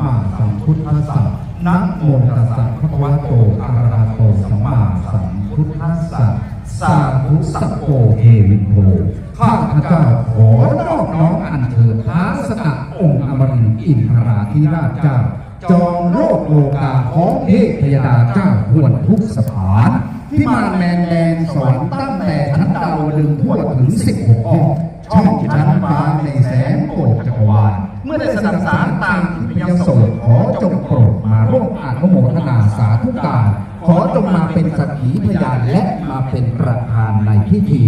มาสัมพุทธัสสะนะโมตัสสะภะคะวะโตอะระหะโตสัมมาสัมพุทธัสสะสาธุสัพโปเทวิโภข้าพเจ้าขอนอบน้อมอัญเชิญท้าสกะองค์อมรินอินทราธิราชเจ้า จอมโลกโลกาของเทพยดาเจ้าหวนทุกสถานที่มาแมนแดนสวรรค์ตั้งแต่ชั้นดาวดึงทั่วถึง16ห้องช่อง โมทนาสาธุการ ขอจงมาเป็นสักขีพยานและมาเป็นประธานในพิธี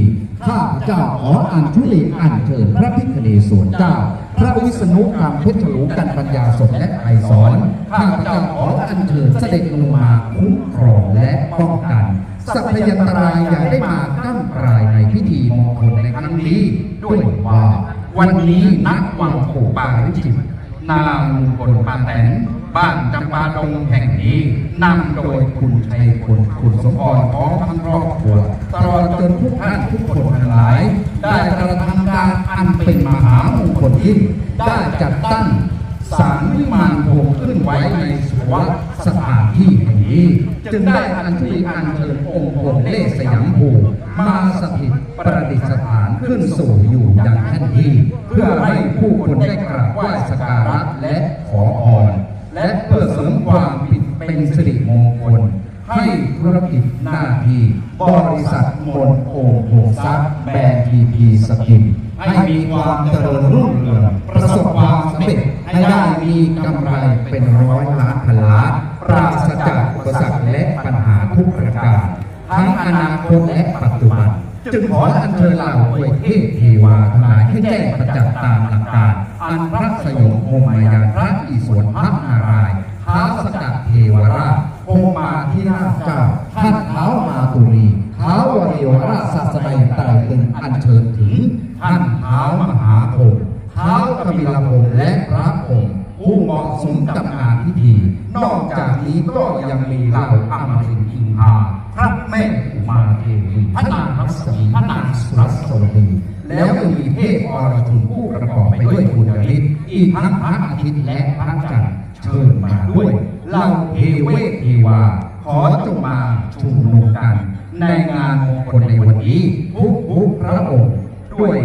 ข้าพเจ้าขออัญชุลีอัญเชิญพระพิฆเนศวรเจ้า พระวิษณุกรรมเพชรลูกันปัญญาสมและไอสอนข้าพเจ้าขออัญเชิญเสด็จลงมาคุ้มครองและป้องกันสัพยันตรายอย่าได้มากั้นกลายในพิธีมงคลในครั้งนี้ ด้วยว่า วันนี้นักวังปู่ปาริจิตนางลุงพลปาแตน บ้านจำปาดงแห่งนี้นำโดยคุณชัยพลคุณสมพรพร้อมทั้งครอบครัวตลอดจนทุกท่านทุกคนทั้งหลาย ได้กระทำการอันเป็นมหามงคลยิ่งได้จัดตั้งสารวิมานโภขึ้นไว้ในสวรสถานที่แห่งนี้ จึงได้อัญเชิญอัญเชิญองค์พรหมเลสยามภูมาสถิตประดิษฐานขึ้นสู่อยู่อย่างแท่นที่ เพื่อให้ผู้คนได้กราบไหว้สักการะและขอพร และเพื่อเสริมความผิดเป็นสิริมงคล ให้ธุรกิจหน้าที่บริษัทมนโอโหงทรัพแบรนด์ทีพีสกินให้มีความเจริญรุ่งเรืองประสบความสำเร็จให้ได้มีกำไรเป็นร้อยล้านพันล้านปราศจากอุปสรรคและปัญหาทุกประการ ทั้งอนาคตและปัจจุบัน จึงขออัญเชิญเหล่าอวยเทพเทวาทั้งหลายให้แจ้งประจักษ์ตามหลักการ อันพระสยมโมมายานพระอิศวรพระนารายท้าสกัดเทวราชโอมาที่ราเจ้าท่านเท้ามาตุรีเท้าววริวราชศาสดาไตรตึงอัญเชิญถึงท่านเท้ามหาพรหมเท้ากบิลพรหมและพระพรหมผู้เหมาะสมกับงานพิธี นอกจากนี้ก็ยังมีเหล่าอมรินทร์อินทาพระแม่อุมาเทวีพระนางรัศมีพระนางสุรัสวดี แล้วยังมีเทพอรชุนผู้ประกอบไปด้วยคุณฤทธิ์อีกทั้งพระอาทิตย์และพระจันทร์เชิญมาด้วยเหล่าเทเวทเทวา ขอจงมาชุมนุมกัน ในงานมงคลในวันนี้ทุกทุกๆพระองค์ด้วย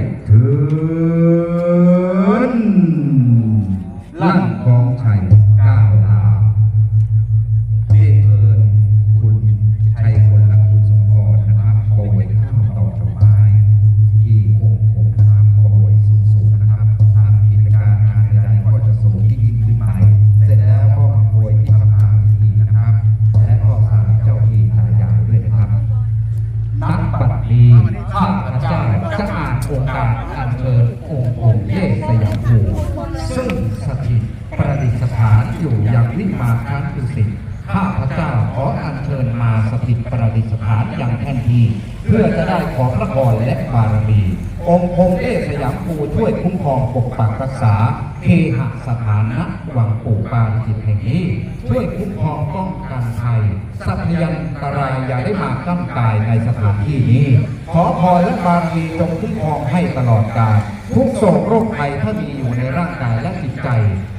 สถิตประดิษฐานอย่างแท่นทีเพื่อจะได้ขอพระพรและบารมี องค์พงเอสยามภูช่วยคุ้มครองปกปักรักษาเคหสถานะวังปู่ปาริจิตแห่งนี้ ช่วยคุ้มครองป้องกันภัยทรัพยันตรายอย่าได้มาก้ำกายในสถานที่นี้ ขอพรและบารมีจงคุ้มครองให้ตลอดกาล ทุกโศกโรคภัยถ้ามีอยู่ในร่างกายและจิตใจ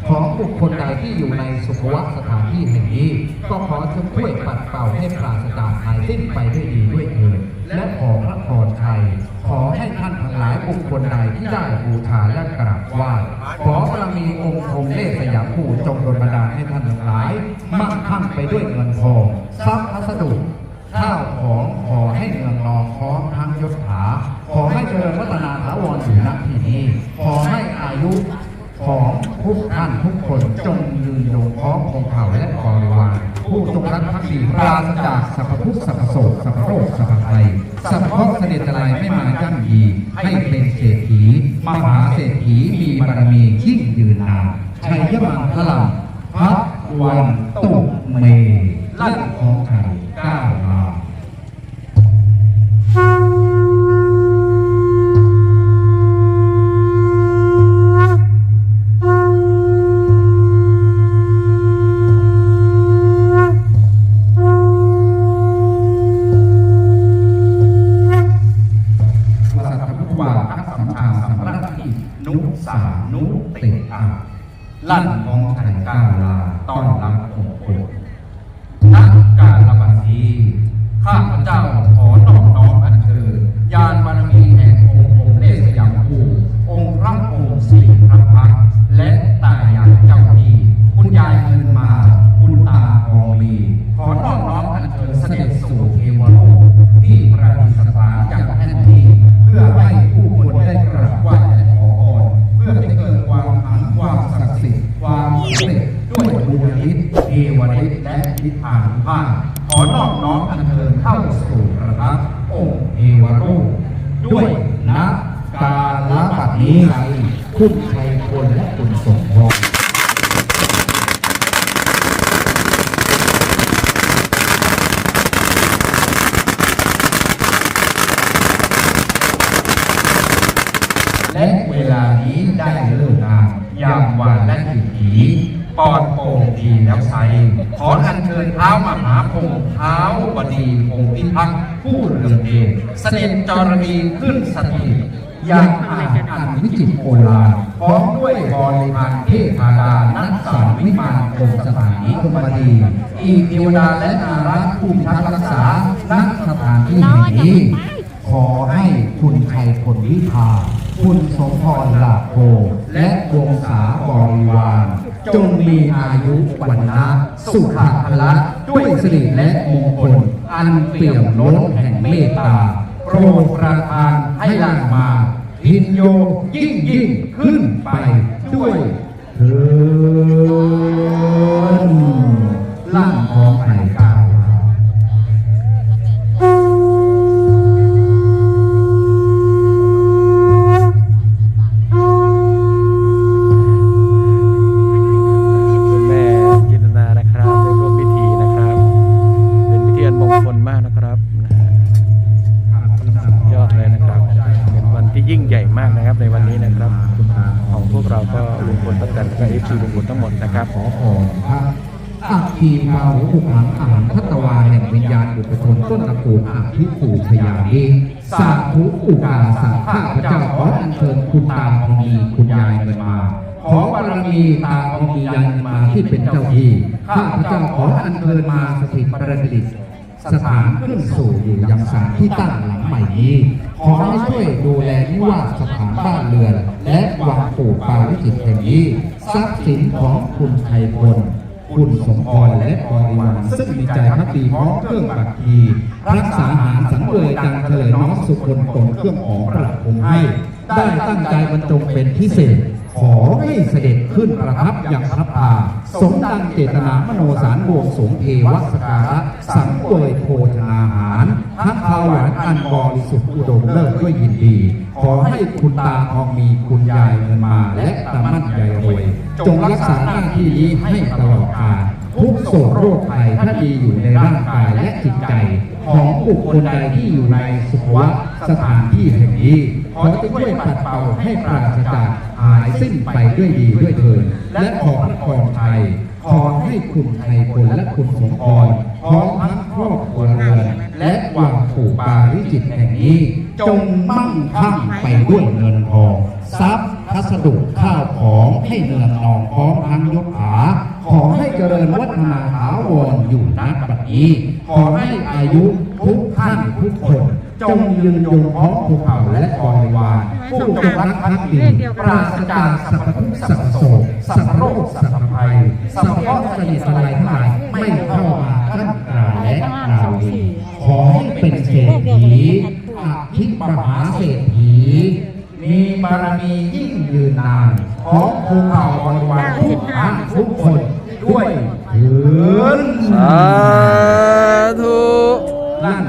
ของบุคคลใดที่อยู่ในสุขวัตสถานที่แห่งนี้ ก็ขอจงช่วยปัดเป่าให้ปราศจากภัยสิ้นไปด้วยดีด้วยเถิดและขอพระพรชัยขอให้ท่านทั้งหลายบุคคลใดที่ได้บูชาและกราบไหว้ขอบารมีองค์พรหมเนตรสยามภูจงดนบันดาลให้ท่านทั้งหลาย มั่งคั่งไปด้วยเงินทองทรัพย์พัสดุข้าวของขอให้เงินนองพร้อมทั้งยศถา ขอให้เจริญวัฒนาถาวรอยู่ณที่นี้ ขอให้อายุของทุกท่านทุกคนจงยืนยงพร้อมคงเผ่าและบริวารผู้จงรักภักดีปราศจากสัพพทุกข์สัพพโศกสัพพโรคสัพพภัยสัพพเสด็จอะไรไม่มายั่งยีให้เป็นเศรษฐีมหาเศรษฐีมีบารมียิ่งยืนนานชัยยมังคลังพักวันตุเมลั่นของไทยก้าวมา เติอาลั่นมองไทยก้าลาต้อนรับองค์ปู่นักการระบัดนี้ข้าพเจ้าขอนอบน้อมอัญเชิญญาณบารมี ด้วยบุญฤทธิ์เทวฤทธิ์และฤทธานุภาพขอนอบน้อมอัญเชิญเข้าสู่ประทับองค์เทวรูปด้วยนะกาละบัดนี้ไรคุณชัยคนและคุณสมพรและเวลานี้ได้เลิกงานยามวันและกิจถี ปอดโป่งทีแล้วใสขออัญเชิญเท้ามหาพงเท้าบดีพงพิทักษ์ผู้เรืองเดชเสด็จจรณีขึ้นสถิตย่างอาจอันวิจิตรโอฬาพร้อมด้วยบริพารเทพาดานักสารวิมานคงสถานีคุมบดี อีกเทวดาและนารักษ์ผู้พิทักษ์รักษาณสถานที่แห่งนี้ ขอให้คุณชัยพลวิภา คุณสมพรหลาโพและวงศาบริวาร จงมีอายุวันนะสุขภละด้วยสิริและมงคล อันเปี่ยมล้นแห่งเมตตา โปรดประทานให้ล่างมา พินโยยิ่งยิ่งขึ้นไปด้วยเถิดล่างของไผ่ก้าากนะครับในวันนี้นะครับ ของพวกเราก็ลุงพลป้าแตนและก็เอฟซีลุงพลทั้งหมดนะครับขอพรพระอัคคีพาหุอุหังอาหารพัตวาแห่งวิญญาณบุตรชนต้นตระกูลอาภิปูชยานีสาธุอุกาสาข้าพเจ้าขออัญเชิญคุณตาทองมีคุณยายเงินมาขอบารมีตาทองมียายเงินมาที่เป็นเจ้าที่ข้าพเจ้าขออัญเชิญมาสถิตประดิษฐ์ สถานขึ้นสู่อยู่ยังสานที่ตั้งหลังใหม่นี้ ขอให้ช่วยดูแลนิวาสสถานบ้านเรือน และวังปู่ปาริจิตแห่งนี้ทรัพย์สินของคุณไทยพลคุณสมพรและบริวารซึ่งมีใจพักดีพร้อมเครื่องบัตรทีรักษาอาหารสังเวยดังเฉลยน้องสุคนตนเครื่องของประคมให้ ได้ตั้งใจบรรจงเป็นพิเศษ ขอให้เสด็จขึ้นประทับยังพระพาสมดังเจตนามโนสารบวงสงเทวสการะสังเวยโภชนาหารทักขาวหวานอันบริสุทธิ์อุดมเลิศด้วยยินดี ขอให้คุณตาทองมีคุณยายเงินมา และตามั่นยายรวย จงรักษาหน้าที่นี้ให้ตลอดกาลทุกโศกโรคภัยถ้าดีอยู่ในร่างกายและจิตใจ ของบุคคลใดที่อยู่ในสุขวะสถานที่แห่งนี้ ขอจะช่วยปัดเป่าให้ปราศจากหายสิ้นไปด้วยดีด้วยเถิดและขอพระพรชัยขอให้คุณไทยพลและคุณสมพรพร้อมทั้งครอบครัวเรือนและวังปู่ปาริจิตแห่งนี้ จงมั่งคั่งไปด้วยเงินทองทรัพย์พัสดุข้าวของให้เนืองนองพร้อมทั้งยกขาขอให้เจริญวัฒนาถาวรอยู่นักบัดนี้ ขอให้อายุทุกท่านทุกคน จงยืนยงพร้อมภูเขาและบริวารผู้จงรักภักดีปราศจากสัพพทุกข์สัพพโศกสัพพโรคสัพพภัยสัพพข้อสนิทอะไรทั้งหลายไม่เข้ามาขั้นกลางและกล่าวดีขอให้เป็นเศรษฐีอภิมหาเศรษฐีมีบารมียิ่งยืนนานของภูเขาบริวารทุกท่านทุกคนด้วยเถินสาธุลั่น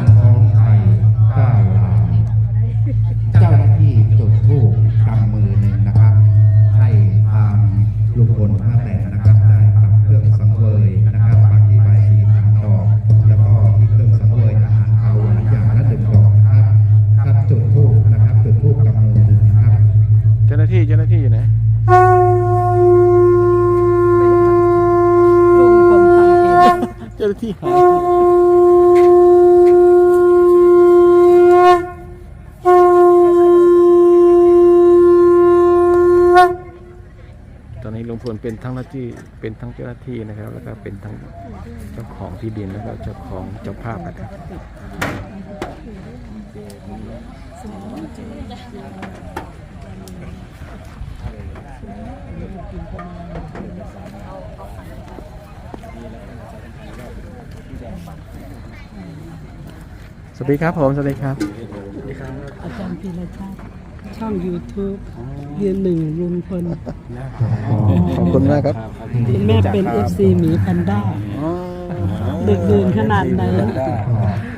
ที่หายตอนนี้ลุงพลเป็นทั้งหน้าที่เป็นทั้งเจ้าหน้าที่นะครับ แล้วก็เป็นทั้งเจ้าของที่ดินแล้วก็เจ้าของเจ้าภาพนะครับ สวัสดีครับผมสวัสดีครับ อาจารย์พีรชาติช่อง YouTube ยืนหนึ่งลุงพลขอบคุณมากครับคุณแม่เป็น FC หมีแพนด้าดึกดื่นขนาดไหน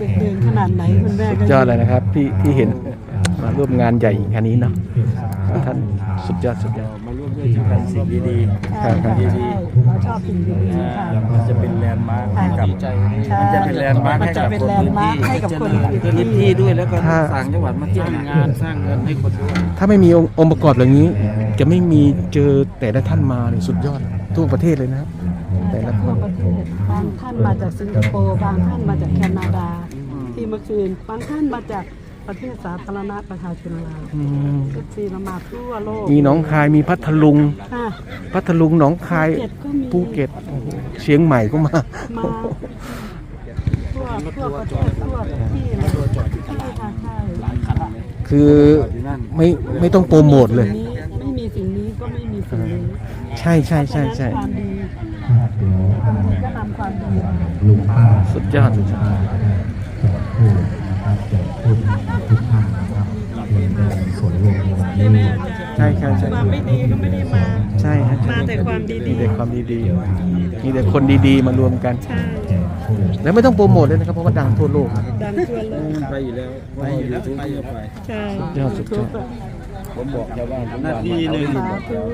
ดึกดื่นขนาดไหนคุณแม่ก็ยอดเลยนะครับที่ที่เห็นมาร่วมงานใหญ่ขนาดนี้เนาะท่านสุดยอดสุดยอด มาร่วมด้วยช่วยกันสิ่งดีใช่ค่ะใช่เราชอบสิ่งดีๆค่ะ ๆมันจะเป็นแลนด์มาร์คให้กับใช่มันจะเป็นแลนด์มาร์คมันให้จะกับเป็นคนแลนด์มาร์คให้กับคนอื่นพื้นที่ด้วยแล้วก็ถ้า ต่างจังหวัดมาสร้างงานสร้างเงินให้คนด้วยถ้าไม่มีองค์องค์ประกอบอย่างนี้ จะไม่มีเจอแต่ละท่านมาเนี่ยสุดยอดทั่วประเทศเลยนะครับ แต่ละคนทั่วประเทศบางท่านมาจากสิงคโปร์บางท่านมาจากแคนาดา ที่เมื่อคืนบางท่านมาจาก ประเทศสาธารณรัฐประชาชนลาวอืมเอฟซีเรามาทั่วโลกมีหนองคายมีพัทลุง ค่ะพัทลุงหนองคาย ภูเก็ตก็มีภูเก็ตโอ้โหเชียงใหม่ก็มา มาทั่วทั่วประเทศทั่วทุกที่เลยใช่ค่ะใช่คือไม่ไม่ต้องโปรโมทเลยสิ่งนี้ไม่มีสิ่งนี้ก็ไม่มีสิ่งนี้ใช่ใช่ใช่ใช่เพราะฉะนั้นความดีครับเดี๋ยวคนดีก็นำความดีมาลุงป้าสุดยอด ใช่ใช่ใช่ ความไม่ดีก็ไม่ได้มา ใช่ฮะมาแต่ความดีมีแต่ความดีๆ มีแต่คนดีๆ มารวมกันใช่แจกพูดแล้วไม่ต้องโปรโมทเลยนะครับ เพราะว่าดังทั่วโลกดังทั่วโลกไปอยู่แล้วไปอยู่แล้วไปอยู่ไปใช่สุดยอดสุดยอด ผมบอกชาวบ้านหน้าที่หนึ่ง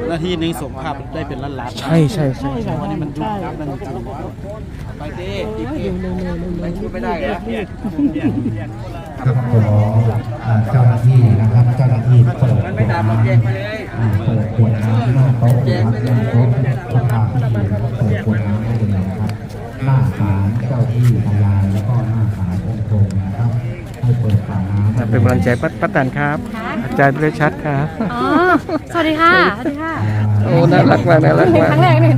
หน้าที่หนึ่งสมภาพได้เป็นล้านล้านใช่ใช่ใช่ใช่ใช่ค่ะมันใช่มันจริงไปเด้เดี๋ยวเร็วเร็วเร็วเร็วช่วยไม่ได้แล้วครับขออ่าเจ้าหน้าที่นะครับ เจ้าหน้าที่เปิดขวดน้ำอ่าเปิดขวดน้ำหน้าโต๊ะนะครับหน้าโต๊ะประธานพิธีนะครับเปิดขวดน้ำได้เลยนะครับ หน้าศาลเจ้าที่พยานแล้วก็หน้าศาลองค์ทรงนะครับให้เปิดฝาน้ำ เป็นกำลังใจป้าป้าตันครับอา จารย์พิรชัดครับอ๋อสวัสดีค่ะ สวัสดีค่ะ โอ้ น่ารักมาก น่ารักเห็นมาก ครั้งแรกเนี่ย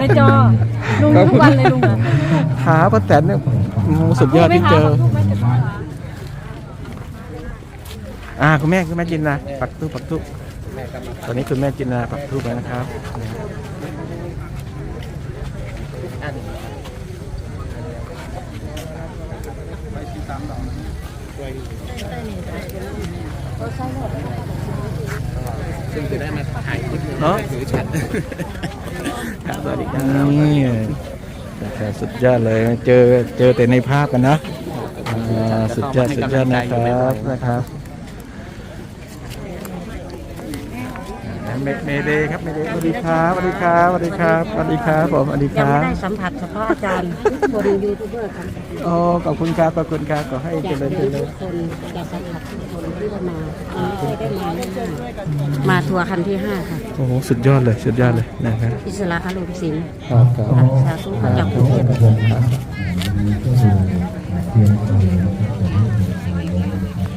ในจอ ลุงทุกวันเลยลุงอะหาป้าแตนเนี่ยโอ้โหสุดยอดที่เจอลูกไม่จะขอเหรออ่าคุณแม่คุณแม่จินนาปักทูปปักทูปตอนนี้คุณแม่จินนาปักทูปแล้วนะครับ เนาะครับสวัสดีครับนี่แต่สุดยอดเลยเจอเจอแต่ในภาพกันนะสุดยอดสุดยอดนะครับนะครับ เมเมเดย์ครับเมเดย์สวัสดีครับสวัสดีครับสวัสดีครับสวัสดีครับผมสวัสดีคยังรัไม่บได้สัมผัสเฉพาะอาจารย์คนยูทูบเบอร์ครับโอ้ขอบคุณครับขอบคุณครับขอให้อเจยากริญเจดูริทุญกคนอยากสัมผัสทุกคนที่ได้มาวันนี้ได้มาแน่ๆมาทัวร์คันที่ห้าค่ะ โอ้โหสุดยอดเลยสุดยอดเลยนะครับอิสระอารมณ์ศิลป์ครับครับ สาธุมาจากกรุงเทพ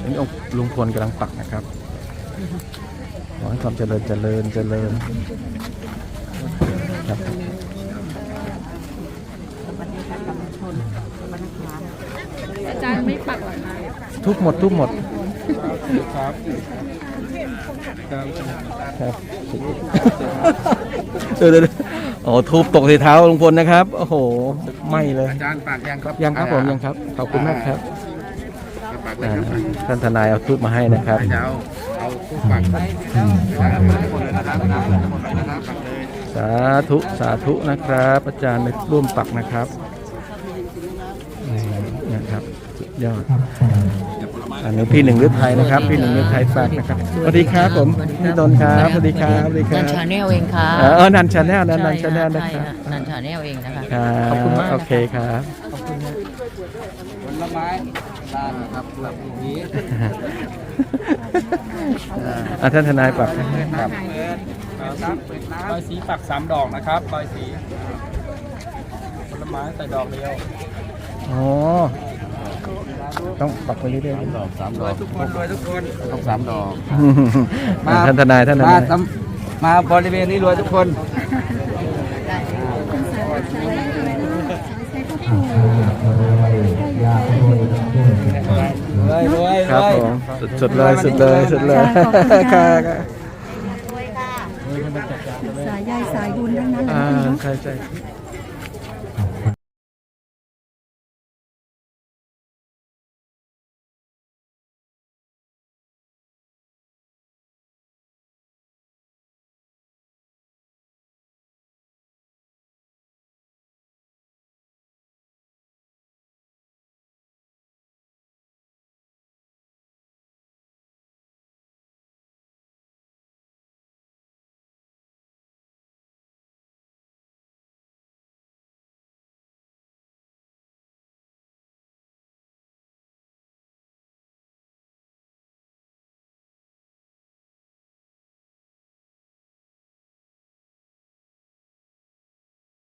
นี่องค์ลุงพลกำลังปักนะครับ ขอให้ความเจริญเจริญเจริญครับอาจารย์ไม่ปักหรอคะทุกหมดทุกหมดครับเออเดี๋ยวๆโอ้ทูบตกใส่เท้าลุงพลนะครับ โอ้โหไหม่เลยอาจารย์ปากยังครับยังครับผมยังครับขอบคุณมากครับอ่าท่านทนายเอาทูบมาให้นะครับเอาเอาคู่ ปากคนเลยนะครับน้ำหมดเลยนะครับปักเลยสาธุสาธุนะครับ อาจารย์ได้ร่วมปักนะครับนี่นะครับสุดยอดอันนี้พี่หนึ่งฤทัยนะครับพี่หนึ่งฤทัยฝากนะครับสวัสดีครับผมพี่นนท์ครับสวัสดีครับสวัสดีคนัรันบชาแนลเองค่ะเออนันชาแนลนันนันชาแนลนะใช่ครับนันชาแนลเองนะคะครับขอบคุณมากโอเคครับผลไม้ ลานครับแบบนี้อะท่านทนายปักครับใบสีปักสามดอกนะครับใบสีผลไม้ใส่ดอกเดียวอ๋อต้องปักไปเรื่อยๆ ดอกสามดอกทุกคนรวยทุกคนต้องสามดอกอะท่านทนายท่านทมานายทำมาบริเวณนี้รวยทุกคน ครรับวยผมสุดสุดเลยสุดเลยสุดเลยครับสายใยสายบุญทั้งนั้นเลยอ่านะใช่ใช่